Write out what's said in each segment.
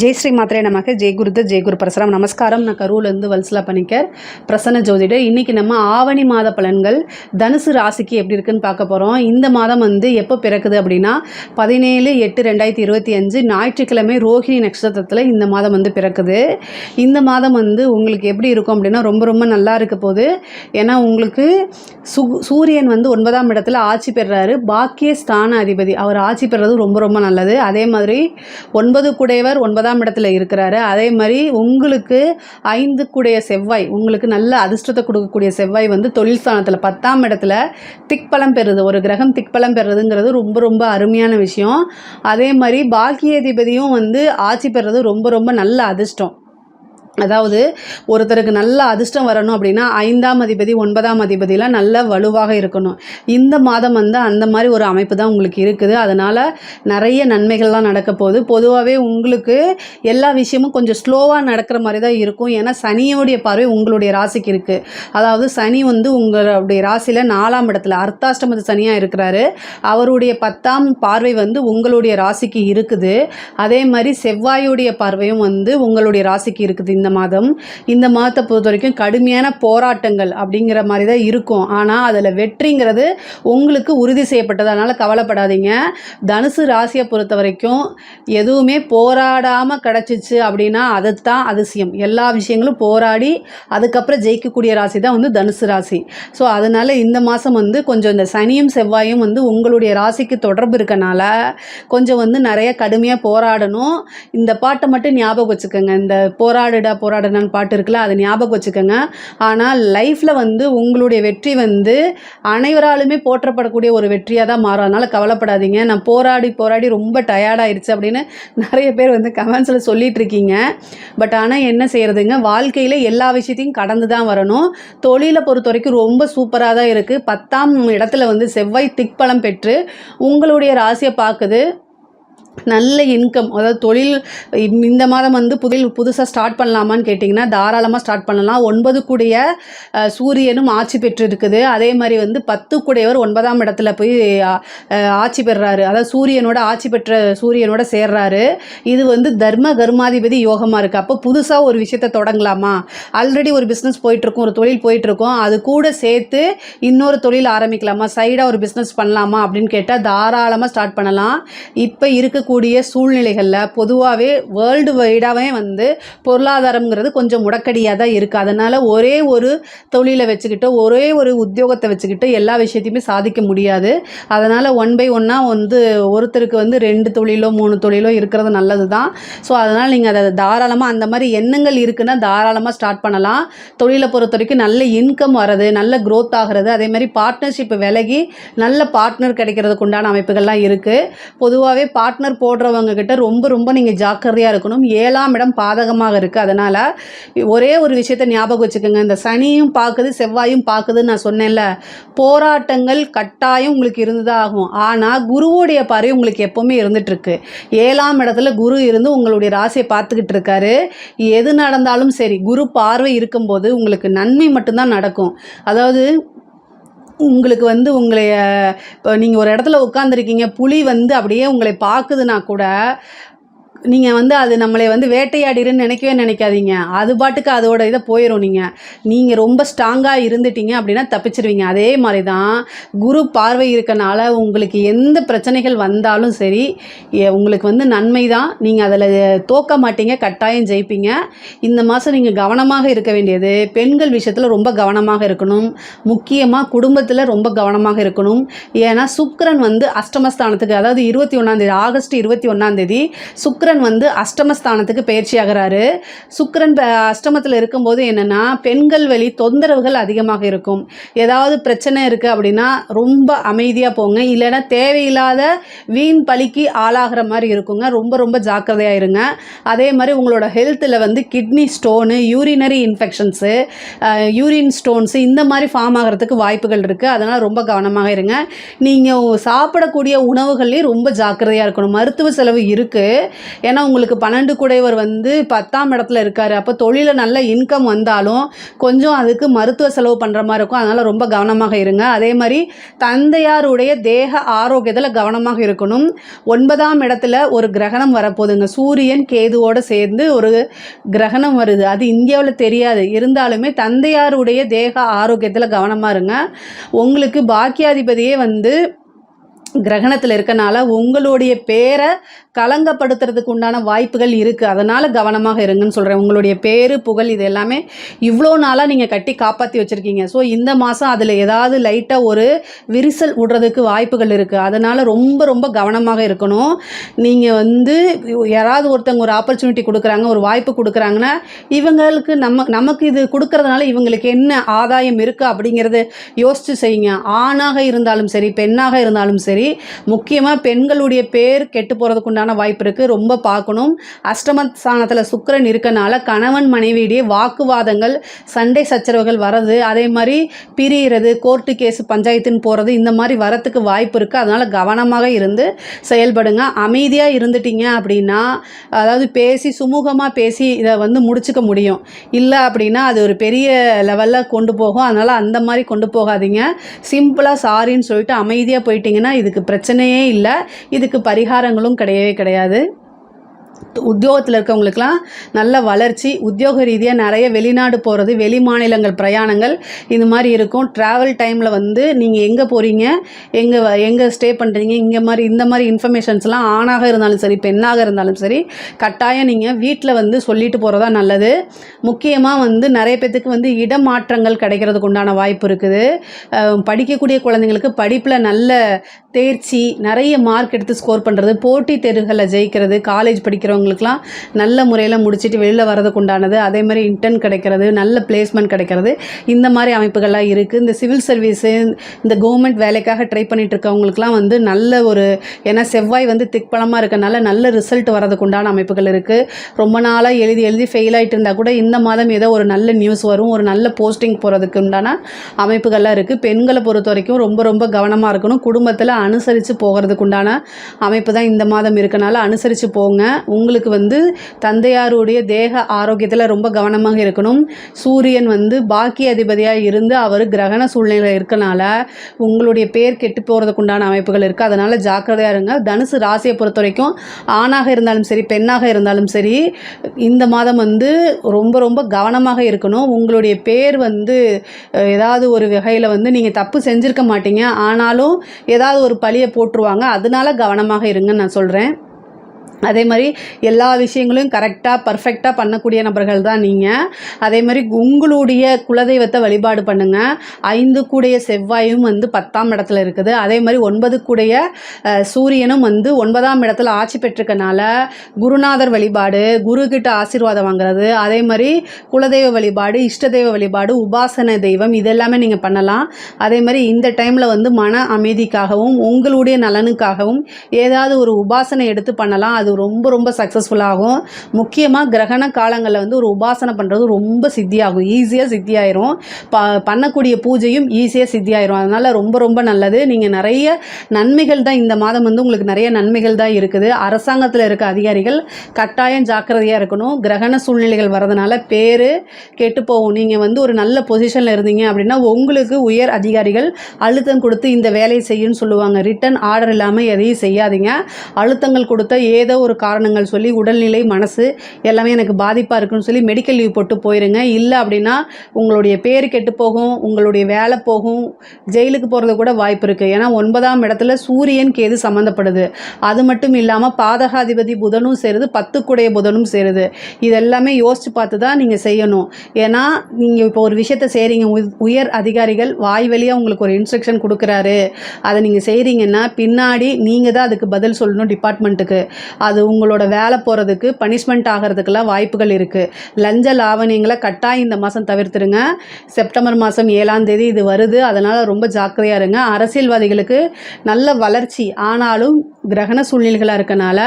ஜெய் ஸ்ரீ மாத்திரை நமக்கு ஜெய் குருத ஜெய் குரு பரசுராம். நமஸ்காரம். நான் கரூர்லேருந்து வல்சலா பண்ணிக்கர் பிரசன்ன ஜோதிடர். இன்றைக்கி நம்ம ஆவணி மாத பலன்கள் தனுசு ராசிக்கு எப்படி இருக்குன்னு பார்க்க போகிறோம் இந்த மாதம் வந்து எப்போ பிறக்குது அப்படின்னா பதினேழு எட்டு ரெண்டாயிரத்தி இருபத்தி அஞ்சு ஞாயிற்றுக்கிழமை ரோஹிணி நட்சத்திரத்தில் இந்த மாதம் வந்து பிறக்குது. இந்த மாதம் வந்து உங்களுக்கு எப்படி இருக்கும் அப்படின்னா ரொம்ப ரொம்ப நல்லா இருக்க போது ஏன்னா உங்களுக்கு சு சூரியன் வந்து ஒன்பதாம் இடத்துல ஆட்சி பெறுறாரு பாக்கிய ஸ்தான அதிபதி அவர் ஆட்சி பெறுறது ரொம்ப ரொம்ப நல்லது. அதே மாதிரி ஒன்பது குடையவர் ஒன்பதாம் இடத்துல இருக்கிறாரு. அதே மாதிரி உங்களுக்கு ஐந்து கூடிய செவ்வாய் உங்களுக்கு நல்ல அதிர்ஷ்டத்தை கொடுக்கக்கூடிய செவ்வாய் வந்து தொழில் ஸ்தானத்தில் பத்தாம் இடத்துல திக்பலம் பெறுது. ஒரு கிரகம் திக்பலம் பெறுறதுங்கிறது ரொம்ப ரொம்ப அருமையான விஷயம். அதே மாதிரி பாக்கியாதிபதியும் வந்து ஆட்சி பெறுறது ரொம்ப ரொம்ப நல்ல அதிர்ஷ்டம். அதாவது ஒருத்தருக்கு நல்ல அதிர்ஷ்டம் வரணும் அப்படின்னா ஐந்தாம் அதிபதி ஒன்பதாம் அதிபதியெலாம் நல்ல வலுவாக இருக்கணும். இந்த மாதம் வந்து அந்த மாதிரி ஒரு அமைப்பு தான் உங்களுக்கு இருக்குது. அதனால் நிறைய நன்மைகள்லாம் நடக்க போகுது. பொதுவாகவே உங்களுக்கு எல்லா விஷயமும் கொஞ்சம் ஸ்லோவாக நடக்கிற மாதிரி தான் இருக்கும். ஏன்னா சனியோடைய பார்வை உங்களுடைய ராசிக்கு இருக்குது அதாவது சனி வந்து உங்களுடைய ராசியில் நாலாம் இடத்துல அர்த்தாஷ்டமத்து சனியாக இருக்கிறாரு. அவருடைய பத்தாம் பார்வை வந்து உங்களுடைய ராசிக்கு இருக்குது. அதே மாதிரி செவ்வாயுடைய பார்வையும் வந்து உங்களுடைய ராசிக்கு இருக்குது. இந்த மாதம். இந்த மாதத்தை பொறுத்த வரைக்கும் கடுமையான போராட்டங்கள் அப்படிங்கிற மாதிரி தான் இருக்கும். ஆனால் அதில் வெற்றிங்கிறது உங்களுக்கு உறுதி செய்யப்பட்டது. அதனால் கவலைப்படாதீங்க. தனுசு ராசியை பொறுத்த வரைக்கும் எதுவுமே போராடாமல் கிடச்சிச்சு அப்படின்னா அதுதான் அதிசயம். எல்லா விஷயங்களும் போராடி அதுக்கப்புறம் ஜெயிக்கக்கூடிய ராசி தான் வந்து தனுசு ராசி. ஸோ அதனால் இந்த மாதம் வந்து கொஞ்சம் இந்த சனியும் செவ்வாயும் வந்து உங்களுடைய ராசிக்கு தொடர்பு இருக்கனால கொஞ்சம் வந்து நிறைய கடுமையாக போராடணும். இந்த பாட்டை மட்டும் ஞாபகம் வச்சுக்கோங்க. இந்த போராடிட போராடுனான்னு பாட்டு இருக்குல்ல அதை ஞாபகம் வச்சுக்கோங்க. ஆனால் லைஃப்பில் வந்து உங்களுடைய வெற்றி வந்து அனைவராலுமே போற்றப்படக்கூடிய ஒரு வெற்றியாக தான் மாறும். அதனால் கவலைப்படாதீங்க. நான் போராடி போராடி ரொம்ப டயர்டாயிருச்சு அப்படின்னு நிறைய பேர் வந்து கமெண்ட்ஸில் சொல்லிட்டு இருக்கீங்க பட் ஆனால் என்ன செய்கிறதுங்க வாழ்க்கையில் எல்லா விஷயத்தையும் கடந்து தான் வரணும். தொழிலை பொறுத்த வரைக்கும் ரொம்ப சூப்பராக தான் இருக்குது பத்தாம் இடத்துல வந்து செவ்வாய் திக்பலம் பெற்று உங்களுடைய ராசியை பார்க்குது. நல்ல இன்கம் அதாவது தொழில் இம்- இந்த மாதம் வந்து புதில் புதுசாக ஸ்டார்ட் பண்ணலாமான்னு கேட்டிங்கன்னா தாராளமாக ஸ்டார்ட் பண்ணலாம். ஒன்பது கூடிய சூரியனும் ஆட்சி பெற்று இருக்குது அதே மாதிரி வந்து பத்து கூடையவர் ஒன்பதாம் இடத்துல போய் ஆட்சி பெறுறாரு அதாவது சூரியனோட ஆட்சி பெற்ற சூரியனோட சேர்றாரு. இது வந்து தர்ம கர்மாதிபதி யோகமாக இருக்குது அப்போ புதுசாக ஒரு விஷயத்தை தொடங்கலாமா? ஆல்ரெடி ஒரு பிஸ்னஸ் போயிட்டுருக்கும் ஒரு தொழில் போயிட்டுருக்கோம். அது கூட சேர்த்து இன்னொரு தொழில் ஆரம்பிக்கலாமா? சைடாக ஒரு பிஸ்னஸ் பண்ணலாமா? அப்படின்னு கேட்டால் தாராளமாக ஸ்டார்ட் பண்ணலாம். இப்போ இருக்க இருக்கக்கூடிய சூழ்நிலைகளில் பொதுவாகவே வேர்ல்டு வைடாகவே வந்து பொருளாதாரம்ங்கிறது கொஞ்சம் முடக்கடியாக தான் இருக்குது அதனால் ஒரே ஒரு தொழிலை வச்சுக்கிட்டு ஒரே ஒரு உத்தியோகத்தை வச்சுக்கிட்டு எல்லா விஷயத்தையுமே சாதிக்க முடியாது. அதனால் ஒன் பை ஒன்னாக வந்து ஒருத்தருக்கு வந்து ரெண்டு தொழிலோ மூணு தொழிலோ இருக்கிறது நல்லது தான். ஸோ அதனால் நீங்கள் அதை தாராளமாக அந்த மாதிரி எண்ணங்கள் இருக்குன்னா தாராளமாக ஸ்டார்ட் பண்ணலாம். தொழிலை பொறுத்த வரைக்கும் நல்ல இன்கம் வர்றது நல்ல க்ரோத் ஆகிறது அதே மாதிரி பார்ட்னர்ஷிப் விலகி நல்ல பார்ட்னர் கிடைக்கிறதுக்கு உண்டான அமைப்புகள்லாம் இருக்குது பொதுவாகவே பார்ட்னர் போடுறவங்க கிட்ட ரொம்ப ரொம்ப நீங்கள் ஜாக்கிரதையாக இருக்கணும். ஏழாம் இடம் பாதகமாக இருக்குது அதனால் ஒரே ஒரு விஷயத்த ஞாபகம் வச்சுக்கோங்க. இந்த சனியும் பார்க்குது செவ்வாயும் பார்க்குதுன்னு நான் சொன்னேன்ல. போராட்டங்கள் கட்டாயம் உங்களுக்கு இருந்துதான் ஆகும் ஆனால் குருவோடைய பார்வை உங்களுக்கு எப்போவுமே இருந்துகிட்ருக்கு ஏழாம் இடத்துல குரு இருந்து உங்களுடைய ராசியை பார்த்துக்கிட்டு இருக்காரு. எது நடந்தாலும் சரி குரு பார்வை இருக்கும்போது உங்களுக்கு நன்மை மட்டும்தான் நடக்கும். அதாவது உங்களுக்கு வந்து உங்களை இப்போ நீங்கள் ஒரு இடத்துல உட்காந்துருக்கீங்க புலி வந்து அப்படியே உங்களை பார்க்குதுன்னா கூட நீங்கள் வந்து அது நம்மளை வந்து வேட்டையாடிருன்னு நினைக்கவே நினைக்காதீங்க. அது பாட்டுக்கு அதோட இதை போயிடும் நீங்கள் நீங்கள் ரொம்ப ஸ்ட்ராங்காக இருந்துட்டீங்க அப்படின்னா தப்பிச்சிருவீங்க. அதே மாதிரி தான் குரு பார்வை இருக்கனால உங்களுக்கு எந்த பிரச்சனைகள் வந்தாலும் சரி உங்களுக்கு வந்து நன்மை தான் நீங்கள் அதில் தோக்க மாட்டீங்க கட்டாயம் ஜெயிப்பீங்க. இந்த மாதம் நீங்கள் கவனமாக இருக்க வேண்டியது பெண்கள் விஷயத்தில் ரொம்ப கவனமாக இருக்கணும். முக்கியமாக குடும்பத்தில் ரொம்ப கவனமாக இருக்கணும். ஏன்னா சுக்கரன் வந்து அஷ்டமஸ்தானத்துக்கு அதாவது இருபத்தி ஒன்றாந்தேதி ஆகஸ்ட் இருபத்தி ஒன்றாந்தேதி சுக்கரன் வந்து அஷ்டமஸ்தானத்துக்கு பயிற்சி ஆகிறாரு சுக்கிரன் அஷ்டமத்தில் இருக்கும்போது என்னென்னா பெண்கள் வழி தொந்தரவுகள் அதிகமாக இருக்கும். ஏதாவது பிரச்சனை இருக்குது அப்படின்னா ரொம்ப அமைதியாக போங்க. இல்லைன்னா தேவையில்லாத வீண் பலிக்கு ஆளாகிற மாதிரி இருக்குங்க. ரொம்ப ரொம்ப ஜாக்கிரதையாக இருங்க. அதே மாதிரி உங்களோட ஹெல்த்தில் வந்து kidney stone urinary infections urine stones இந்த மாதிரி ஃபார்ம் ஆகிறதுக்கு வாய்ப்புகள் இருக்குது அதனால் ரொம்ப கவனமாக இருங்க. நீங்கள் சாப்பிடக்கூடிய உணவுகள்லேயும் ரொம்ப ஜாக்கிரதையாக இருக்கணும். மருத்துவ செலவு இருக்குது ஏன்னா உங்களுக்கு பன்னெண்டு குடைவர் வந்து பத்தாம் இடத்துல இருக்கார். அப்போ தொழிலில் நல்ல இன்கம் வந்தாலும் கொஞ்சம் அதுக்கு மருத்துவ செலவு பண்ணுற மாதிரி இருக்கும். அதனால் ரொம்ப கவனமாக இருங்க. அதே மாதிரி தந்தையாருடைய தேக ஆரோக்கியத்தில் கவனமாக இருக்கணும். ஒன்பதாம் இடத்துல ஒரு கிரகணம் வரப்போகுதுங்க. சூரியன் கேதுவோடு சேர்ந்து ஒரு கிரகணம் வருது. அது இந்தியாவில் தெரியாது. இருந்தாலுமே தந்தையாருடைய தேக ஆரோக்கியத்தில் கவனமாக இருங்க. உங்களுக்கு பாக்கியாதிபதியே வந்து கிரகணத்தில் இருக்கனால உங்களுடைய பேரை கலங்கப்படுத்துறதுக்கு உண்டான வாய்ப்புகள் இருக்குது அதனால் கவனமாக இருங்கன்னு சொல்கிறேன் உங்களுடைய பேரு புகழ் இது எல்லாமே இவ்வளோ நாளாக நீங்கள் கட்டி காப்பாற்றி வச்சுருக்கீங்க. ஸோ இந்த மாதம் அதில் ஏதாவது லைட்டாக ஒரு விரிசல் விடுறதுக்கு வாய்ப்புகள் இருக்குது அதனால் ரொம்ப ரொம்ப கவனமாக இருக்கணும். நீங்கள் வந்து யாராவது ஒருத்தவங்க ஒரு ஆப்பர்ச்சுனிட்டி கொடுக்குறாங்க ஒரு வாய்ப்பு கொடுக்குறாங்கன்னா இவங்களுக்கு நம்ம நமக்கு இது கொடுக்கறதுனால இவங்களுக்கு என்ன ஆதாயம் இருக்குது அப்படிங்கிறத யோசித்து செய்யுங்க. ஆணாக இருந்தாலும் சரி பெண்ணாக இருந்தாலும் சரி முக்கியமாக பெண்களுடைய பேர் கெட்டு போகிறதுக்கு உண்டான வாய்ப்பு இருக்குது ரொம்ப பார்க்கணும். அஷ்டம ஸ்தானத்தில் சுக்கிரன் இருக்கனால கணவன் மனைவியிடையே வாக்குவாதங்கள் சண்டை சச்சரவுகள் வரது அதே மாதிரி பிரியிறது கோர்ட்டு கேஸ் பஞ்சாயத்துன்னு போகிறது இந்த மாதிரி வரத்துக்கு வாய்ப்பு இருக்குது அதனால் கவனமாக இருந்து செயல்படுங்க. அமைதியாக இருந்துட்டீங்க அப்படின்னா அதாவது பேசி சுமூகமாக பேசி இதை வந்து முடிச்சுக்க முடியும். இல்லை அப்படின்னா அது ஒரு பெரிய லெவலில் கொண்டு போகும். அதனால் அந்த மாதிரி கொண்டு போகாதீங்க. சிம்பிளாக சாரின்னு சொல்லிட்டு அமைதியாக போயிட்டீங்கன்னா இதுக்கு பிரச்சனையே இல்லை. இதுக்கு பரிகாரங்களும் கிடையவே கிடையாது. உத்தியோகத்தில் இருக்கவங்களுக்கெல்லாம் நல்ல வளர்ச்சி உத்தியோக ரீதியாக நிறைய வெளிநாடு போகிறது வெளி மாநிலங்கள் பிரயாணங்கள் இந்த மாதிரி இருக்கும். ட்ராவல் டைமில் வந்து நீங்கள் எங்கே போகிறீங்க எங்கே எங்கே ஸ்டே பண்ணுறீங்க இங்கே மாதிரி இந்த மாதிரி இன்ஃபர்மேஷன்ஸ்லாம் ஆணாக இருந்தாலும் சரி பெண்ணாக இருந்தாலும் சரி கட்டாயம் நீங்கள் வீட்டில் வந்து சொல்லிட்டு போகிறதா நல்லது. முக்கியமாக வந்து நிறைய பேத்துக்கு வந்து இடமாற்றங்கள் கிடைக்கிறதுக்கு உண்டான வாய்ப்பு இருக்குது. படிக்கக்கூடிய குழந்தைங்களுக்கு படிப்பில் நல்ல தேர்ச்சி நிறைய மார்க் எடுத்து ஸ்கோர் பண்ணுறது போட்டித் தேர்வுகளை ஜெயிக்கிறது காலேஜ் படிக்கிறவங்களுக்குலாம் நல்ல முறையில் முடிச்சுட்டு வெளியில் வரதுக்கு உண்டானது அதே மாதிரி இன்டர்ன் கிடைக்கிறது நல்ல பிளேஸ்மெண்ட் கிடைக்கிறது இந்த மாதிரி அமைப்புகள்லாம் இருக்குது இந்த சிவில் சர்வீஸு இந்த கவர்மெண்ட் வேலைக்காக ட்ரை பண்ணிட்டு இருக்கவங்களுக்குலாம் வந்து நல்ல ஒரு ஏன்னா செவ்வாய் வந்து திக்பலமாக இருக்கனால நல்ல ரிசல்ட் வரதுக்கு உண்டான அமைப்புகள் இருக்குது ரொம்ப நாளாக எழுதி எழுதி ஃபெயில் ஆகிட்டு இருந்தால் கூட இந்த மாதம் ஏதோ ஒரு நல்ல நியூஸ் வரும் ஒரு நல்ல போஸ்டிங் போகிறதுக்கு உண்டான அமைப்புகள்லாம் இருக்குது பெண்களை பொறுத்த வரைக்கும் ரொம்ப ரொம்ப கவனமாக இருக்கணும். குடும்பத்தில் அனுசரித்து போகிறதுக்கு உண்டான அமைப்பு தான் இந்த மாதம் இருக்கனால அனுசரித்து போங்க. உங்களுக்கு வந்து தந்தையாருடைய தேக ஆரோக்கியத்தில் ரொம்ப கவனமாக இருக்கணும். சூரியன் வந்து பாக்கிய அதிபதியாக இருந்து அவர் கிரகண சூழ்நிலையில் இருக்கனால உங்களுடைய பேர் கெட்டு போகிறதுக்கு உண்டான அமைப்புகள் இருக்குது அதனால் ஜாக்கிரதையாக இருங்க. தனுசு ராசியை பொறுத்த வரைக்கும் ஆணாக இருந்தாலும் சரி பெண்ணாக இருந்தாலும் சரி இந்த மாதம் வந்து ரொம்ப ரொம்ப கவனமாக இருக்கணும். உங்களுடைய பேர் வந்து ஏதாவது ஒரு வகையில் வந்து நீங்கள் தப்பு செஞ்சுருக்க மாட்டீங்க. ஆனாலும் ஏதாவது ஒரு பழியை போட்டுருவாங்க. அதனால கவனமாக இருங்கன்னு நான் சொல்கிறேன் அதே மாதிரி எல்லா விஷயங்களையும் கரெக்டாக பர்ஃபெக்டாக பண்ணக்கூடிய நபர்கள் தான் நீங்கள் அதே மாதிரி உங்களுடைய குலதெய்வத்தை வழிபாடு பண்ணுங்கள் ஐந்து கூடைய செவ்வாயும் வந்து பத்தாம் இடத்துல இருக்குது. அதே மாதிரி ஒன்பது கூடைய சூரியனும் வந்து ஒன்பதாம் இடத்துல ஆட்சி பெற்றிருக்கனால குருநாதர் வழிபாடு குரு கிட்ட ஆசீர்வாதம் வாங்குறது அதே மாதிரி குலதெய்வ வழிபாடு இஷ்ட தெய்வ வழிபாடு உபாசன தெய்வம் இதெல்லாமே நீங்கள் பண்ணலாம். அதே மாதிரி இந்த டைமில் வந்து மன அமைதிக்காகவும் உங்களுடைய நலனுக்காகவும் ஏதாவது ஒரு உபாசனை எடுத்து பண்ணலாம். அது ரொம்ப ரொம்ப சக்ஸஸ்ஃபுல்லாகும் முக்கியமாக கிரகண காலங்களில் வந்து ஒரு உபாசனை பண்ணுறது ரொம்ப சித்தியாகும். ஈஸியாக சித்தியாயிரும். ப பண்ணக்கூடிய பூஜையும் ஈஸியாக சித்தியாயிரும். அதனால் ரொம்ப ரொம்ப நல்லது. நீங்கள் நிறைய நன்மைகள் தான் இந்த மாதம் வந்து உங்களுக்கு நிறைய நன்மைகள் தான் இருக்குது. அரசாங்கத்தில் இருக்க அதிகாரிகள் கட்டாயம் ஜாக்கிரதையாக இருக்கணும். கிரகண சூழ்நிலைகள் வரதுனால பேர் கெட்டு போகும். நீங்கள் வந்து ஒரு நல்ல பொசிஷனில் இருந்தீங்க அப்படின்னா உங்களுக்கு உயர் அதிகாரிகள் அழுத்தம் கொடுத்து இந்த வேலையை செய்யுன்னு சொல்லுவாங்க. ரிட்டன் ஆர்டர் இல்லாமல் எதையும் செய்யாதீங்க. அழுத்தங்கள் கொடுத்த ஏதோ ஒரு காரணங்கள் சொல்லி உடல்நிலை மனசு எல்லாமே எனக்கு பாதிப்பாக இருக்குன்னு சொல்லி மெடிக்கல் லீவ் போட்டு போயிருங்க. இல்லை அப்படின்னா உங்களுடைய பேர் கெட்டு போகும் உங்களுடைய வேலை போகும் ஜெயிலுக்கு போகிறது கூட வாய்ப்பு இருக்குது ஏன்னா ஒன்பதாம் இடத்துல சூரியன் கேது சம்மந்தப்படுது அது மட்டும் இல்லாமல் பாதகாதிபதி புதனும் சேருது பத்துக்குடைய புதனும் சேருது. இதெல்லாமே யோசித்து பார்த்து தான் நீங்கள் செய்யணும். ஏன்னா நீங்கள் இப்போ ஒரு விஷயத்த செய்கிறீங்க உயர் அதிகாரிகள் வாய் வழியாக உங்களுக்கு ஒரு இன்ஸ்ட்ரக்ஷன் கொடுக்குறாரு. அதை நீங்கள் செய்கிறீங்கன்னா பின்னாடி நீங்கள் தான் அதுக்கு பதில் சொல்லணும் டிபார்ட்மெண்ட்டுக்கு அது உங்களோட வேலை போகிறதுக்கு பனிஷ்மெண்ட் ஆகிறதுக்கெல்லாம் வாய்ப்புகள் இருக்குது லஞ்ச லாவணியங்களை கட்டாயம் இந்த மாதம் தவிர்த்துருங்க. செப்டம்பர் மாதம் ஏழாம் தேதி இது வருது. அதனால் ரொம்ப ஜாக்கிரதையாக இருங்க. அரசியல்வாதிகளுக்கு நல்ல வளர்ச்சி. ஆனாலும் கிரகண சூழ்நிலைகளாக இருக்கனால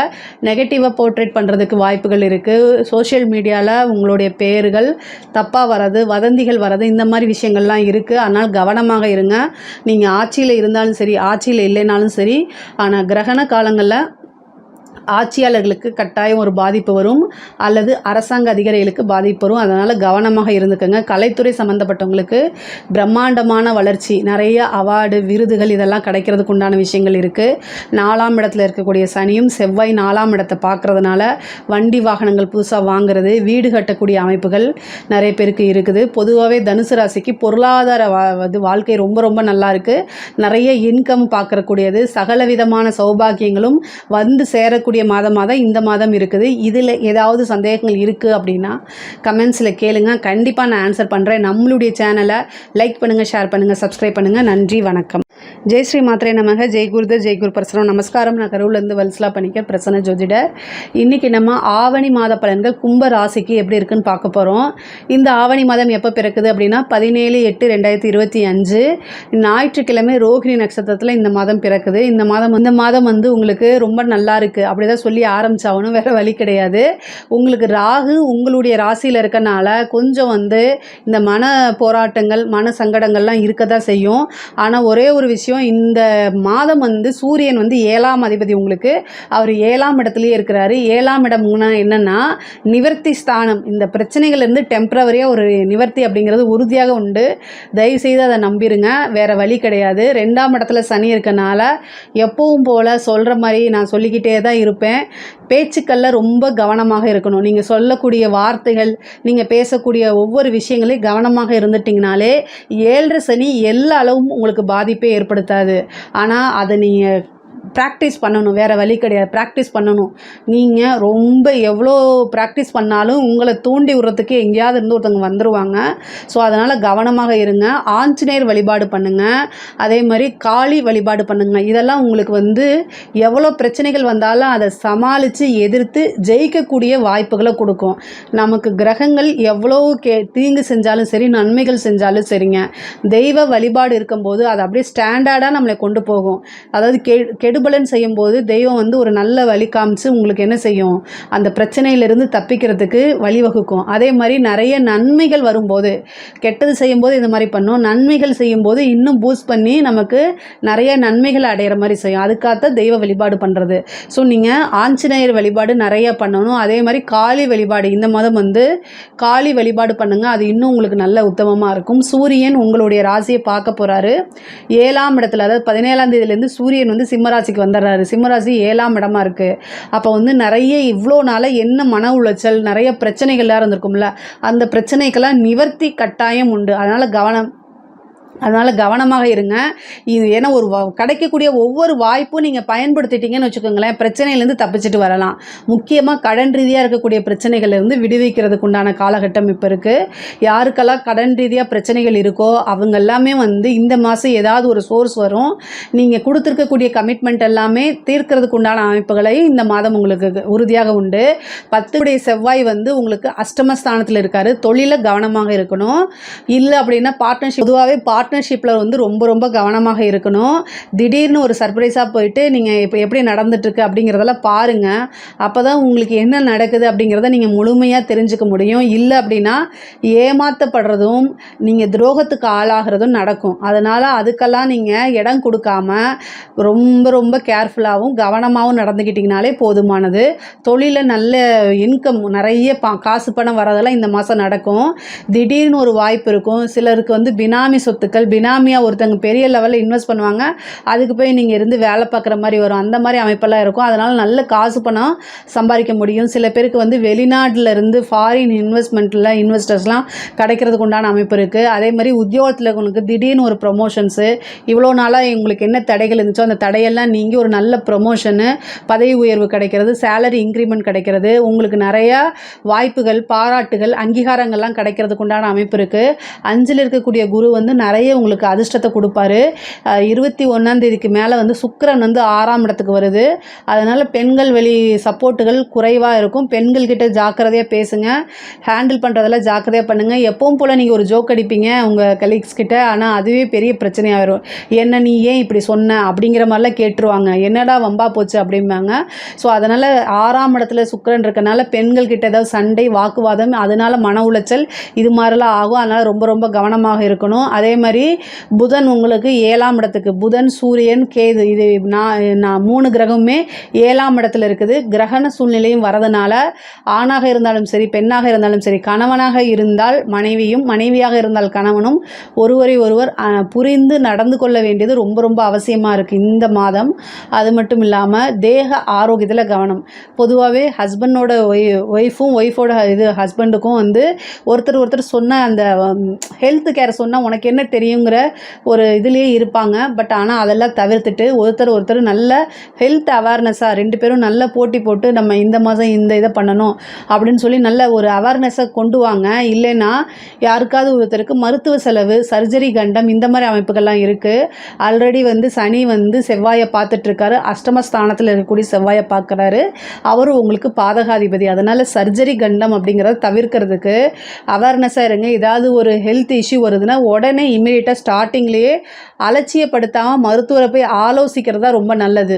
நெகட்டிவாக போர்ட்ரேட் பண்ணுறதுக்கு வாய்ப்புகள் இருக்குது சோஷியல் மீடியாவில் உங்களுடைய பேர்கள் தப்பாக வர்றது வதந்திகள் வர்றது இந்த மாதிரி விஷயங்கள்லாம் இருக்குது அதனால் கவனமாக இருங்க. நீங்கள் ஆட்சியில் இருந்தாலும் சரி ஆட்சியில் இல்லைனாலும் சரி ஆனால் கிரகண காலங்களில் ஆட்சியாளர்களுக்கு கட்டாயம் ஒரு பாதிப்பு வரும் அல்லது அரசாங்க அதிகாரிகளுக்கு பாதிப்பு வரும். அதனால் கவனமாக இருந்துக்கோங்க. கலைத்துறை சம்மந்தப்பட்டவங்களுக்கு பிரம்மாண்டமான வளர்ச்சி நிறைய அவார்டு விருதுகள் இதெல்லாம் கிடைக்கிறதுக்கு உண்டான விஷயங்கள் இருக்குது நாலாம் இடத்துல இருக்கக்கூடிய சனியும் செவ்வாய் நாலாம் இடத்தை பார்க்குறதுனால வண்டி வாகனங்கள் புதுசாக வாங்குறது வீடு கட்டக்கூடிய அமைப்புகள் நிறைய பேருக்கு இருக்குது. பொதுவாகவே தனுசு ராசிக்கு பொருளாதார வா இது வாழ்க்கை ரொம்ப ரொம்ப நல்லா இருக்குது நிறைய இன்கம் பார்க்கறக்கூடியது சகல விதமான சௌபாகியங்களும் வந்து சேரக்கூடிய மாதமாக தான் இந்த மாதம் இருக்குது. இதில் ஏதாவது சந்தேகங்கள் இருக்குது அப்படின்னா கமெண்ட்ஸில் கேளுங்க. கண்டிப்பாக நான் ஆன்சர் பண்ணுறேன் நம்மளுடைய சேனலை லைக் பண்ணுங்கள் ஷேர் பண்ணுங்கள் சப்ஸ்கிரைப் பண்ணுங்கள் நன்றி வணக்கம். ஜெய் ஸ்ரீ மாத்திரை நமக. ஜெய் குருத ஜெய் குரு பிரசனம் நமஸ்காரம். நான் கருவிலேருந்து வல்சலா பண்ணிக்க பிரசன்ன ஜோதிடர். இன்றைக்கி நம்ம ஆவணி மாத பலன்கள் கும்ப ராசிக்கு எப்படி இருக்குன்னு பார்க்க போகிறோம் இந்த ஆவணி மாதம் எப்போ பிறக்குது அப்படின்னா பதினேழு எட்டு ரெண்டாயிரத்தி இருபத்தி அஞ்சு. ஞாயிற்றுக்கிழமை ரோகிணி நட்சத்திரத்தில் இந்த மாதம் பிறக்குது. இந்த மாதம் இந்த மாதம் வந்து உங்களுக்கு ரொம்ப நல்லா இருக்குது அப்படி தான் சொல்லி ஆரம்பிச்சாகணும் வேறு வழி கிடையாது. உங்களுக்கு ராகு உங்களுடைய ராசியில் இருக்கனால கொஞ்சம் வந்து இந்த மன போராட்டங்கள் மன சங்கடங்கள்லாம் இருக்க தான் செய்யும். ஆனால் ஒரே ஒரு விஷயம் இந்த மாதம் வந்து சூரியன் வந்து ஏழாம் அதிபதி உங்களுக்கு. அவர் ஏழாம் இடத்துலையே இருக்கிறாரு. ஏழாம் இடம் என்னென்னா நிவர்த்தி ஸ்தானம். இந்த பிரச்சனைகள்லேருந்து டெம்பரவரியாக ஒரு நிவர்த்தி அப்படிங்கிறது உறுதியாக உண்டு. தயவுசெய்து அதை நம்பிடுங்க வேறு வழி கிடையாது. ரெண்டாம் இடத்துல சனி இருக்கனால எப்பவும் போல் சொல்கிற மாதிரி நான் சொல்லிக்கிட்டே தான் இருப்பேன் பேச்சுக்களில் ரொம்ப கவனமாக இருக்கணும். நீங்கள் சொல்லக்கூடிய வார்த்தைகள் நீங்கள் பேசக்கூடிய ஒவ்வொரு விஷயங்களையும் கவனமாக இருந்துட்டிங்கனாலே ஏழரை சனி எல்லா அளவும் உங்களுக்கு பாதிப்பே ஏற்படுத்தாது. ஆனால் அதை நீங்கள் ப்ராக்டிஸ் பண்ணணும் வேறு வழி கிடையாது. ப்ராக்டிஸ் பண்ணணும். நீங்கள் ரொம்ப எவ்வளோ ப்ராக்டிஸ் பண்ணாலும் உங்களை தூண்டி விடுறதுக்கு எங்கேயாவது இருந்து ஒருத்தவங்க வந்துடுவாங்க ஸோ அதனால் கவனமாக இருங்க. ஆஞ்சநேயர் வழிபாடு பண்ணுங்கள் அதே மாதிரி காளி வழிபாடு பண்ணுங்கள் இதெல்லாம் உங்களுக்கு வந்து எவ்வளோ பிரச்சனைகள் வந்தாலும் அதை சமாளித்து எதிர்த்து ஜெயிக்கக்கூடிய வாய்ப்புகளை கொடுக்கும். நமக்கு கிரகங்கள் எவ்வளோ கே தீங்கு செஞ்சாலும் சரி நன்மைகள் செஞ்சாலும் சரிங்க. தெய்வ வழிபாடு இருக்கும்போது அது அப்படியே ஸ்டாண்டர்டாக நம்மளை கொண்டு போகும். அதாவது கெ கெடுபலன் செய்யும்போது தெய்வம் வந்து ஒரு நல்ல வழி காமிச்சு உங்களுக்கு என்ன செய்யும்? அந்த பிரச்சனையிலிருந்து தப்பிக்கிறதுக்கு வழிவகுக்கும் அதே மாதிரி நிறைய நன்மைகள் வரும்போது கெட்டது செய்யும்போது இந்த மாதிரி பண்ணும். நன்மைகள் செய்யும்போது இன்னும் பூஸ்ட் பண்ணி நமக்கு நிறைய நன்மைகள் அடையிற மாதிரி செய்யும். அதுக்காகத்தான் தெய்வ வழிபாடு பண்ணுறது ஸோ நீங்கள் ஆஞ்சநேயர் வழிபாடு நிறைய பண்ணணும். அதே மாதிரி காளி வழிபாடு. இந்த மாதம் வந்து காளி வழிபாடு பண்ணுங்கள் அது இன்னும் உங்களுக்கு நல்ல உத்தமமாக இருக்கும். சூரியன் உங்களுடைய ராசியை பார்க்க போகிறாரு ஏழாம் இடத்துல அதாவது பதினேழாம் தேதியிலேருந்து சூரியன் வந்து சிம்மராசிக்கு வந்துடுறாரு. சிம்மராசி ஏழாம் இடமா இருக்குது அப்போ வந்து நிறைய இவ்வளோ நாளாக என்ன மன உளைச்சல் நிறைய பிரச்சனைகள்லாம் இருந்திருக்கும்ல. அந்த பிரச்சனைக்கெல்லாம் நிவர்த்தி கட்டாயம் உண்டு. அதனால் கவனம் அதனால் கவனமாக இருங்க. இது ஏன்னா ஒரு வ- கிடைக்கக்கூடிய ஒவ்வொரு வாய்ப்பும் நீங்கள் பயன்படுத்திட்டீங்கன்னு வச்சுக்கோங்களேன் பிரச்சனையிலேருந்து தப்பிச்சிட்டு வரலாம். முக்கியமாக கடன் ரீதியாக இருக்கக்கூடிய பிரச்சனைகள்லேருந்து விடுவிக்கிறதுக்கு உண்டான காலகட்டம் இப்போ இருக்குது யாருக்கெல்லாம் கடன் ரீதியாக பிரச்சனைகள் இருக்கோ அவங்க எல்லாமே வந்து இந்த மாதம் ஏதாவது ஒரு சோர்ஸ் வரும். நீங்கள் கொடுத்துருக்கக்கூடிய கமிட்மெண்ட் எல்லாமே தீர்க்கறதுக்கு உண்டான அமைப்புகளையும் இந்த மாதம் உங்களுக்கு உறுதியாக உண்டு. பத்துடைய செவ்வாய் வந்து உங்களுக்கு அஷ்டமஸ்தானத்தில் இருக்காரு. தொழிலை கவனமாக இருக்கணும். இல்லை அப்படின்னா பார்ட்னர்ஷிப் பொதுவாகவே பார்ட்னர்ஷிப்பில் வந்து ரொம்ப ரொம்ப கவனமாக இருக்கணும். திடீர்னு ஒரு சர்ப்ரைஸாக போயிட்டு நீங்கள் இப்போ எப்படி நடந்துட்டுருக்கு அப்படிங்கிறதெல்லாம் பாருங்கள் அப்போ தான் உங்களுக்கு என்ன நடக்குது அப்படிங்கிறத நீங்கள் முழுமையாக தெரிஞ்சுக்க முடியும். இல்லை அப்படின்னா ஏமாற்றப்படுறதும் நீங்கள் துரோகத்துக்கு ஆளாகிறதும் நடக்கும். அதனால் அதுக்கெல்லாம் நீங்கள் இடம் கொடுக்காம ரொம்ப ரொம்ப கேர்ஃபுல்லாகவும் கவனமாகவும் நடந்துக்கிட்டிங்கனாலே போதுமானது. தொழிலில் நல்ல இன்கம் நிறைய பா காசு பணம் வரதெல்லாம் இந்த மாதம் நடக்கும். திடீர்னு ஒரு வாய்ப்பு இருக்கும். சிலருக்கு வந்து பினாமி சொத்துக்கள் பினாமியாக ஒருத்தங்க பெரிய லெவலில் இன்வெஸ்ட் பண்ணுவாங்க. அதுக்கு போய் நீங்கள் இருந்து வேலை பார்க்குற மாதிரி வரும். அந்த மாதிரி அமைப்பெல்லாம் இருக்கும். அதனால் நல்ல காசு பணம் சம்பாதிக்க முடியும். சில பேருக்கு வந்து வெளிநாட்டில் இருந்து ஃபாரின் இன்வெஸ்ட்மெண்ட்டில் இன்வெஸ்டர்ஸ்லாம் கிடைக்கிறதுக்கு உண்டான அமைப்பு இருக்குது அதே மாதிரி உத்தியோகத்தில் உங்களுக்கு திடீர்னு ஒரு ப்ரொமோஷன்ஸு இவ்வளோ நாளாக உங்களுக்கு என்ன தடைகள் இருந்துச்சோ அந்த தடையெல்லாம் நீங்கள் ஒரு நல்ல ப்ரொமோஷனு பதவி உயர்வு கிடைக்கிறது சேலரி இன்க்ரிமெண்ட் கிடைக்கிறது உங்களுக்கு நிறையா வாய்ப்புகள் பாராட்டுகள் அங்கீகாரங்கள்லாம் கிடைக்கிறதுக்கு உண்டான அமைப்பு இருக்குது அஞ்சில் இருக்கக்கூடிய குரு வந்து நிறைய உங்களுக்கு அதிர்ஷ்டத்தை கொடுப்பாரு. இருபத்தி ஒன்றாந்தேதிக்கு மேலே வந்து சுக்கரன் வந்து ஆறாம் இடத்துக்கு வருது. அதனால் பெண்கள் வெளி சப்போர்ட்டுகள் குறைவாக இருக்கும். பெண்கள் கிட்ட ஜாக்கிரதையாக பேசுங்க. ஹேண்டில் பண்ணுறதெல்லாம் ஜாக்கிரதையாக பண்ணுங்கள் எப்பவும் போல் நீங்கள் ஒரு ஜோக் அடிப்பீங்க உங்கள் கலீக்ஸ் கிட்ட. ஆனால் அதுவே பெரிய பிரச்சனையாக வரும். என்ன நீ ஏன் இப்படி சொன்ன? அப்படிங்கிற மாதிரிலாம் கேட்டுருவாங்க. என்னடா வம்பா போச்சு? அப்படிம்பாங்க. ஸோ அதனால் ஆறாம் இடத்துல சுக்கரன் இருக்கனால பெண்கள் கிட்ட ஏதாவது சண்டை வாக்குவாதம் அதனால மன உளைச்சல் இது மாதிரிலாம் ஆகும். அதனால் ரொம்ப ரொம்ப கவனமாக இருக்கணும். அதே மாதிரி மாதிரி புதன் உங்களுக்கு ஏழாம் இடத்துக்கு புதன் சூரியன் கேது இது நான் நான் மூணு கிரகமுமே ஏழாம் இடத்துல இருக்குது. கிரகண சூழ்நிலையும் வரதுனால ஆணாக இருந்தாலும் சரி பெண்ணாக இருந்தாலும் சரி கணவனாக இருந்தால் மனைவியும் மனைவியாக இருந்தால் கணவனும் ஒருவரை ஒருவர் புரிந்து நடந்து கொள்ள வேண்டியது ரொம்ப ரொம்ப அவசியமாக இருக்குது இந்த மாதம். அது மட்டும் இல்லாமல் தேக ஆரோக்கியத்தில் கவனம். பொதுவாகவே ஹஸ்பண்டோட ஒய் ஒய்ஃபும் ஒய்ஃபோட இது ஹஸ்பண்டுக்கும் வந்து ஒருத்தர் ஒருத்தர் சொன்ன அந்த ஹெல்த் கேர் சொன்னால் உனக்கு என்ன தெரியும்? தெரியுங்கிற ஒரு இதுலேயே இருப்பாங்க. பட் ஆனால் அதெல்லாம் தவிர்த்துட்டு ஒருத்தர் ஒருத்தர் நல்ல ஹெல்த் அவேர்னஸாக ரெண்டு பேரும் நல்ல போட்டி போட்டு நம்ம இந்த மாதம் இந்த இதை பண்ணணும் அப்படின்னு சொல்லி நல்ல ஒரு அவேர்னஸை கொண்டு வாங்க. இல்லைன்னா யாருக்காவது ஒருத்தருக்கு மருத்துவ செலவு சர்ஜரி கண்டம் இந்த மாதிரி அமைப்புகள்லாம் இருக்குது ஆல்ரெடி வந்து சனி வந்து செவ்வாயை பார்த்துட்ருக்காரு. அஷ்டமஸ்தானத்தில் இருக்கக்கூடிய செவ்வாயை பார்க்குறாரு. அவரும் உங்களுக்கு பாதகாதிபதி. அதனால் சர்ஜரி கண்டம் அப்படிங்கிறத தவிர்க்கிறதுக்கு அவேர்னஸாக இருங்க. ஏதாவது ஒரு ஹெல்த் இஷ்யூ வருதுன்னா உடனே இமீடியட்டாக ஸ்டார்டிங்லேயே அலட்சியப்படுத்தாமல் மருத்துவரை போய் ஆலோசிக்கிறது தான் ரொம்ப நல்லது.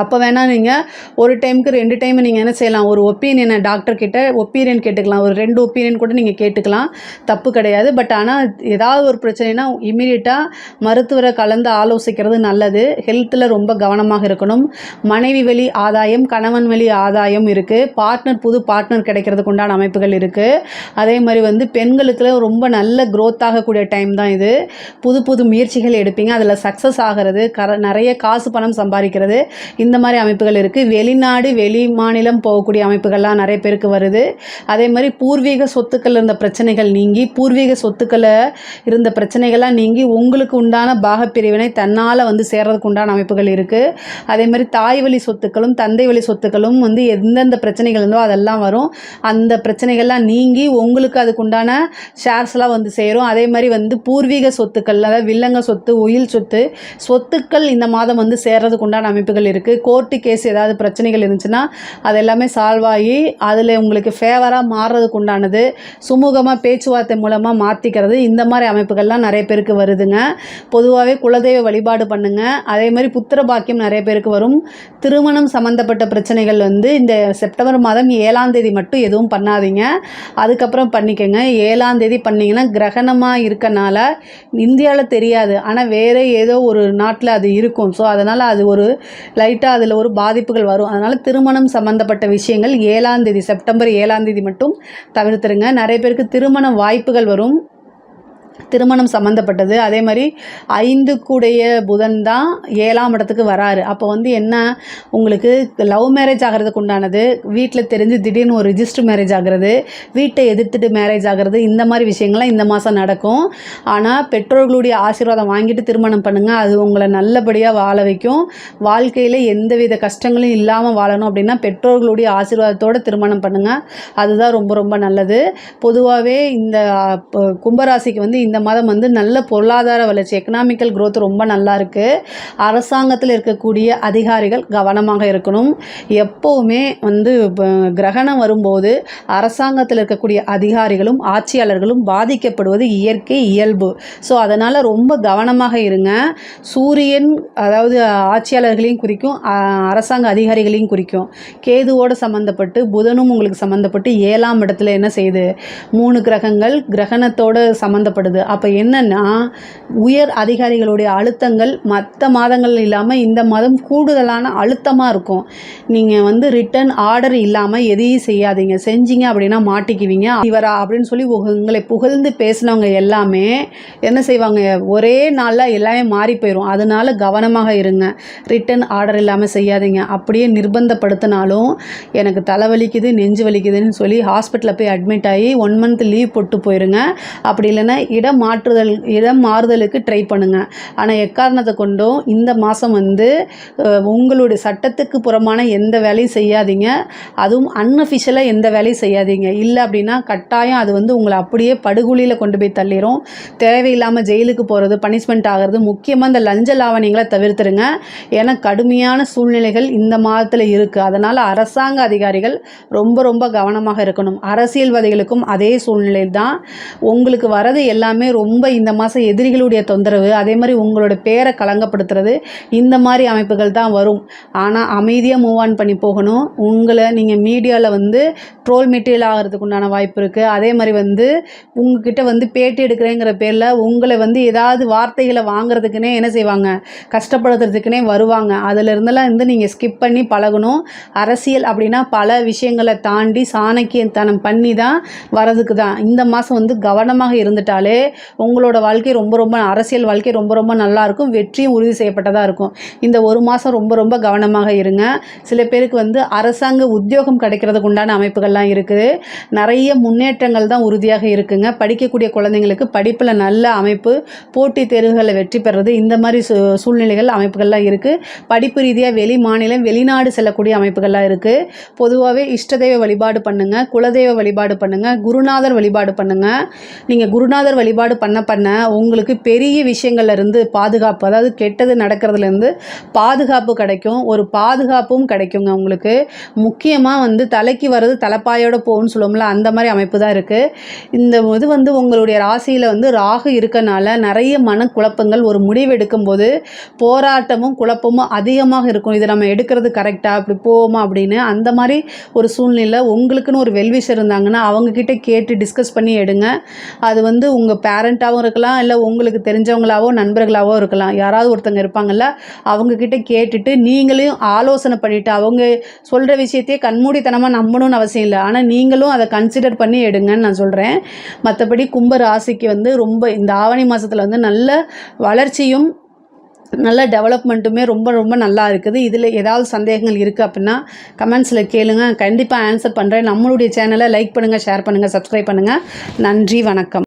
அப்போ வேணால் நீங்கள் ஒரு டைமுக்கு ரெண்டு டைம் நீங்கள் என்ன செய்யலாம்? ஒரு ஒப்பீனியனை டாக்டர்கிட்ட ஒப்பீனியன் கேட்டுக்கலாம். ஒரு ரெண்டு ஒப்பீனியன் கூட நீங்கள் கேட்டுக்கலாம். தப்பு கிடையாது. பட் ஆனால் ஏதாவது ஒரு பிரச்சனைனா இமீடியட்டாக மருத்துவரை கலந்து ஆலோசிக்கிறது நல்லது. ஹெல்த்தில் ரொம்ப கவனமாக இருக்கணும். மனைவி வழி ஆதாயம் கணவன் வழி ஆதாயம் இருக்குது பார்ட்னர் புது பார்ட்னர் கிடைக்கிறதுக்கு உண்டான அமைப்புகள் இருக்குது அதே மாதிரி வந்து பெண்களுக்கு ரொம்ப நல்ல க்ரோத் ஆகக்கூடிய டைம் தான் இது. புது புது முயற்சிகள் எடுப்பீங்க. அதில் சக்ஸஸ் ஆகிறது கர நிறைய காசு பணம் சம்பாதிக்கிறது. இந்த மாதிரி அமைப்புகள் இருக்குது வெளிநாடு வெளி மாநிலம் போகக்கூடிய அமைப்புகள்லாம் நிறைய பேருக்கு வருது. அதே மாதிரி பூர்வீக சொத்துக்கள் இருந்த பிரச்சனைகள் நீங்கி பூர்வீக சொத்துக்களை இருந்த பிரச்சனைகள்லாம் நீங்கி உங்களுக்கு உண்டான பாகப்பிரிவினை தன்னால் வந்து சேர்றதுக்கு உண்டான அமைப்புகள் இருக்குது அதே மாதிரி தாய் வழி சொத்துக்களும் தந்தை வழி சொத்துக்களும் வந்து எந்தெந்த பிரச்சனைகள் இருந்தோ அதெல்லாம் வரும். அந்த பிரச்சனைகள்லாம் நீங்கி உங்களுக்கு அதுக்கு உண்டான ஷேர்ஸ்லாம் வந்து சேரும். அதே மாதிரி வந்து பூர்வீக சொத்துக்கள் அதாவது வில்லங்க சொத்து உயில் சொத்து சொத்துக்கள் இந்த மாதம் வந்து சேர்றதுக்கு உண்டான அமைப்புகள் இருக்குது கோர்ட்டு கேஸ் ஏதாவது பிரச்சனைகள் இருந்துச்சுன்னா அது எல்லாமே சால்வ் ஆகி அதில் உங்களுக்கு ஃபேவராக மாறுறதுக்கு உண்டானது சுமூகமாக பேச்சுவார்த்தை மூலமாக மாற்றிக்கிறது இந்த மாதிரி அமைப்புகள்லாம் நிறைய பேருக்கு வருதுங்க. பொதுவாகவே குலதெய்வ வழிபாடு பண்ணுங்க. அதே மாதிரி புத்திர பாக்கியம் நிறைய பேருக்கு வரும். திருமணம் சம்மந்தப்பட்ட பிரச்சனைகள் வந்து இந்த செப்டம்பர் மாதம் ஏழாம் தேதி மட்டும் எதுவும் பண்ணாதீங்க. அதுக்கப்புறம் பண்ணிக்கோங்க. ஏழாம் தேதி பண்ணிங்கன்னா கிரகணமாக இருக்கனால இந்தியாவில் தெரியாது. ஆனால் வேறு ஏதோ ஒரு நாட்டில் அது இருக்கும். ஸோ அதனால் அது ஒரு லைட்டாக அதில் ஒரு பாதிப்புகள் வரும். அதனால் திருமணம் சம்மந்தப்பட்ட விஷயங்கள் ஏழாம் தேதி செப்டம்பர் ஏழாம் தேதி மட்டும் தவிர்த்துருங்க. நிறைய பேருக்கு திருமண வாய்ப்புகள் வரும். திருமணம் சம்மந்தப்பட்டது அதே மாதிரி ஐந்து கூடைய புதன் தான் ஏழாம் இடத்துக்கு வராரு. அப்போ வந்து என்ன உங்களுக்கு லவ் மேரேஜ் ஆகிறதுக்கு உண்டானது வீட்டில் தெரிஞ்சு திடீர்னு ஒரு ரிஜிஸ்டர் மேரேஜ் ஆகிறது வீட்டை எதிர்த்துட்டு மேரேஜ் ஆகிறது இந்த மாதிரி விஷயங்கள்லாம் இந்த மாதம் நடக்கும். ஆனால் பெற்றோர்களுடைய ஆசீர்வாதம் வாங்கிட்டு திருமணம் பண்ணுங்கள் அது உங்களை நல்லபடியாக வாழ வைக்கும். வாழ்க்கையில் எந்தவித கஷ்டங்களும் இல்லாமல் வாழணும் அப்படின்னா பெற்றோர்களுடைய ஆசீர்வாதத்தோடு திருமணம் பண்ணுங்கள் அதுதான் ரொம்ப ரொம்ப நல்லது. பொதுவாகவே இந்த கும்பராசிக்கு வந்து இந்த மாதம் வந்து நல்ல பொருளாதார வளர்ச்சி எக்கனாமிக்கல் க்ரோத் ரொம்ப நல்லா இருக்குது அரசாங்கத்தில் இருக்கக்கூடிய அதிகாரிகள் கவனமாக இருக்கணும். எப்போவுமே வந்து ப- கிரகணம் வரும்போது அரசாங்கத்தில் இருக்கக்கூடிய அதிகாரிகளும் ஆட்சியாளர்களும் பாதிக்கப்படுவது இயற்கை இயல்பு. ஸோ அதனால் ரொம்ப கவனமாக இருங்க. சூரியன் அதாவது ஆட்சியாளர்களையும் குறிக்கும் அரசாங்க அதிகாரிகளையும் குறிக்கும். கேதுவோடு சம்மந்தப்பட்டு புதனும் உங்களுக்கு சம்மந்தப்பட்டு ஏழாம் இடத்துல என்ன செய்யுது மூணு கிரகங்கள் கிரகணத்தோடு சம்மந்தப்படுது அப்போ என்னன்னா உயர் அதிகாரிகளுடைய அழுத்தங்கள் மற்ற மாதங்கள் இல்லாமல் இந்த மாதம் கூடுதலான அழுத்தமாக இருக்கும். நீங்கள் வந்து ரிட்டர்ன் ஆர்டர் இல்லாமல் எதையும் செய்யாதீங்க. செஞ்சீங்க அப்படின்னா மாட்டிக்குவீங்க. இவரா அப்படின்னு சொல்லி உங்களை புகழ்ந்து பேசினவங்க எல்லாமே என்ன செய்வாங்க? ஒரே நாளில் எல்லாமே மாறி போயிடும் அதனால கவனமாக இருங்க. ரிட்டர்ன் ஆர்டர் இல்லாமல் செய்யாதீங்க. அப்படியே நிர்பந்தப்படுத்தினாலும் எனக்கு தலைவலிக்குது நெஞ்சு வலிக்குதுன்னு சொல்லி ஹாஸ்பிட்டலில் போய் அட்மிட் ஆகி ஒன் மந்த் லீவ் போட்டு போயிருங்க. அப்படி இல்லைன்னா இடம் மாற்றுதல் இடம் மாறுதலுக்கு ட்ரை பண்ணுங்க. ஆனால் எக்காரணத்தை கொண்டும் இந்த மாதம் வந்து உங்களுடைய சட்டத்துக்கு புறமான எந்த வேலையும் செய்யாதீங்க. அதுவும் அன்அஃபிஷியலாக எந்த வேலையும் செய்யாதீங்க. இல்லை அப்படின்னா கட்டாயம் அது வந்து உங்களை அப்படியே படுகொலியில் கொண்டு போய் தள்ளிடும் தேவையில்லாமல் ஜெயிலுக்கு போகிறது பனிஷ்மெண்ட் ஆகிறது முக்கியமாக இந்த லஞ்ச லாவணியங்களை தவிர்த்துருங்க. ஏன்னா கடுமையான சூழ்நிலைகள் இந்த மாதத்தில் இருக்குது அதனால் அரசாங்க அதிகாரிகள் ரொம்ப ரொம்ப கவனமாக இருக்கணும். அரசியல்வாதிகளுக்கும் அதே சூழ்நிலை தான் உங்களுக்கு வரது எல்லாமே எல்லாமே ரொம்ப இந்த மாதம் எதிரிகளுடைய தொந்தரவு அதே மாதிரி உங்களோட பேரை களங்கப்படுத்துறது இந்த மாதிரி அமைப்புகள் தான் வரும். ஆனால் அமைதியாக மூவ் ஆன் பண்ணி போகணும். உங்களை நீங்கள் மீடியாவில் வந்து ட்ரோல் மெட்டீரியல் ஆகிறதுக்கு உண்டான வாய்ப்பு இருக்குது அதே மாதிரி வந்து உங்ககிட்ட வந்து பேட்டி எடுக்கிறேங்கிற பேரில் உங்களை வந்து ஏதாவது வார்த்தைகளை வாங்குறதுக்குனே என்ன செய்வாங்க? கஷ்டப்படுத்துறதுக்குனே வருவாங்க. அதிலிருந்தெல்லாம் வந்து நீங்கள் ஸ்கிப் பண்ணி பழகணும். அரசியல் அப்படின்னா பல விஷயங்களை தாண்டி சாணக்கியத்தனம் பண்ணி தான் வரதுக்கு தான் இந்த மாதம் வந்து கவனமாக இருந்துட்டாலே உங்களோட வாழ்க்கை ரொம்ப ரொம்ப அரசியல் வாழ்க்கை ரொம்ப ரொம்ப நல்லா இருக்கும். வெற்றியும் உறுதி செய்யப்பட்டதாக இருக்கும். இந்த ஒரு மாதம் ரொம்ப ரொம்ப கவனமாக இருங்க. சில பேருக்கு வந்து அரசாங்க உத்தியோகம் கிடைக்கிறதுக்கு உண்டான அமைப்புகள்லாம் இருக்குது. நிறைய முன்னேற்றங்கள் தான் உறுதியாக இருக்குங்க. படிக்கக்கூடிய குழந்தைங்களுக்கு படிப்பில் நல்ல அமைப்பு போட்டித் தேர்வுகளில் வெற்றி பெறுறது இந்த மாதிரி சூ சூழ்நிலைகள் அமைப்புகள்லாம் இருக்குது படிப்பு ரீதியாக வெளி மாநிலம் வெளிநாடு செல்லக்கூடிய அமைப்புகள்லாம் இருக்குது பொதுவாகவே இஷ்டதெய்வ வழிபாடு பண்ணுங்கள் குலதெய்வ வழிபாடு பண்ணுங்கள் குருநாதர் வழிபாடு பண்ணுங்கள் நீங்கள் குருநாதர் வழிபாடு பண்ண பண்ண உங்களுக்கு பெரிய விஷயங்கள்லேருந்து பாதுகாப்பு அதாவது கெட்டது நடக்கிறதுலேருந்து பாதுகாப்பு கிடைக்கும். ஒரு பாதுகாப்பும் கிடைக்குங்க உங்களுக்கு. முக்கியமாக வந்து தலைக்கு வர்றது தலைப்பாயோட போகும்னு சொல்லுவோம்ல அந்த மாதிரி அமைப்பு தான் இருக்குது இந்த இது வந்து உங்களுடைய ராசியில் வந்து ராகு இருக்கனால நிறைய மனக்குழப்பங்கள் ஒரு முடிவு எடுக்கும்போது போராட்டமும் குழப்பமும் அதிகமாக இருக்கும். இது நம்ம எடுக்கிறது கரெக்டாக அப்படி போவோமா அப்படின்னு அந்த மாதிரி ஒரு சூழ்நிலை உங்களுக்குன்னு ஒரு வெல்விஷர் இருந்தாங்கன்னா அவங்கக்கிட்ட கேட்டு டிஸ்கஸ் பண்ணி எடுங்க. அது வந்து உங்கள் பேரண்ட்டாகவும் இருக்கலாம் இல்லை உங்களுக்கு தெரிஞ்சவங்களாவோ நண்பர்களாவோ இருக்கலாம். யாராவது ஒருத்தங்க இருப்பாங்கல்ல அவங்கக்கிட்ட கேட்டுட்டு நீங்களும் ஆலோசனை பண்ணிவிட்டு அவங்க சொல்கிற விஷயத்தையே கண்மூடித்தனமாக நம்பணும்னு அவசியம் இல்லை. ஆனால் நீங்களும் அதை கன்சிடர் பண்ணி எடுங்கன்னு நான் சொல்கிறேன் மற்றபடி கும்ப ராசிக்கு வந்து ரொம்ப இந்த ஆவணி மாதத்தில் வந்து நல்ல வளர்ச்சியும் நல்ல டெவலப்மெண்ட்டுமே ரொம்ப ரொம்ப நல்லா இருக்குது. இதில் ஏதாவது சந்தேகங்கள் இருக்குது அப்படின்னா கமெண்ட்ஸில் கேளுங்க. கண்டிப்பாக ஆன்சர் பண்ணுறேன் நம்மளுடைய சேனலை லைக் பண்ணுங்கள் ஷேர் பண்ணுங்கள் சப்ஸ்கிரைப் பண்ணுங்கள் நன்றி வணக்கம்.